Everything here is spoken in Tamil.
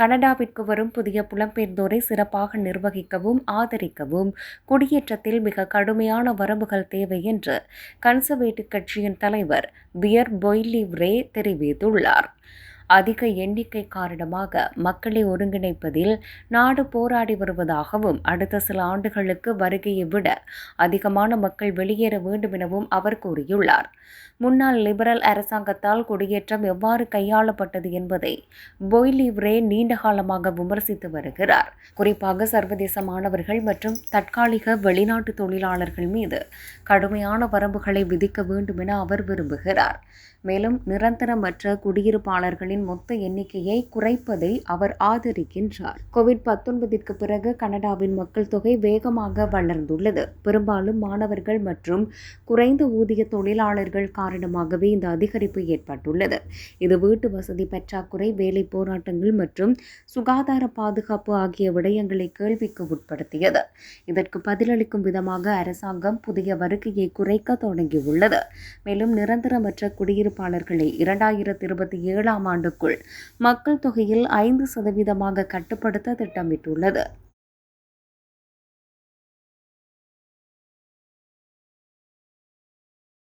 கனடாவிற்கு வரும் புதிய புலம்பெயர்ந்தோரை சிறப்பாக நிர்வகிக்கவும் ஆதரிக்கவும். குடியேற்றத்தில் மிக கடுமையான வரம்புகள் தேவை என்று கன்சர்வேட்டிவ் கட்சியின் தலைவர் பியர் பொய்லிவ்ரே தெரிவித்துள்ளார். அதிக எண்ணிக்கை காரணமாக மக்களை ஒருங்கிணைப்பதில் நாடு போராடி வருவதாகவும் அடுத்த சில ஆண்டுகளுக்கு வருகையை விட அதிகமான மக்கள் வெளியேற வேண்டும் எனவும் அவர் கூறியுள்ளார். முன்னாள் லிபரல் அரசாங்கத்தால் குடியேற்றம் எவ்வாறு கையாளப்பட்டது என்பதை பொய்லிவ்ரே நீண்ட காலமாக விமர்சித்து வருகிறார். குறிப்பாக சர்வதேச மாணவர்கள் மற்றும் தற்காலிக வெளிநாட்டு தொழிலாளர்கள் மீது கடுமையான வரம்புகளை விதிக்க வேண்டும் என அவர் விரும்புகிறார். மேலும் நிரந்தரமற்ற குடியிருப்பாளர்களின் மொத்த எண்ணிக்கையை குறைப்பதை அவர் ஆதரிக்கின்றார். கோவிட் பத்தொன்பதிற்கு பிறகு கனடாவின் மக்கள் தொகை வேகமாக வளர்ந்துள்ளது. பெரும்பாலும் மாணவர்கள் மற்றும் குறைந்த ஊதிய தொழிலாளர்கள் காரணமாகவே இந்த அதிகரிப்பு ஏற்பட்டுள்ளது. இது வீட்டு வசதி பற்றாக்குறை வேலை போராட்டங்கள் மற்றும் சுகாதார பாதுகாப்பு ஆகிய விடயங்களை கேள்விக்கு உட்படுத்தியது. இதற்கு பதிலளிக்கும் விதமாக அரசாங்கம் புதிய வருகையை குறைக்க தொடங்கியுள்ளது. மேலும் நிரந்தரமற்ற குடியிருப்பாளர்களை இரண்டாயிரத்தி இருபத்தி ஏழாம் ஆண்டு ஆண்டுக்குள் மக்கள் தொகையில் ஐந்து சதவீதமாக கட்டுப்படுத்த திட்டமிட்டுள்ளது.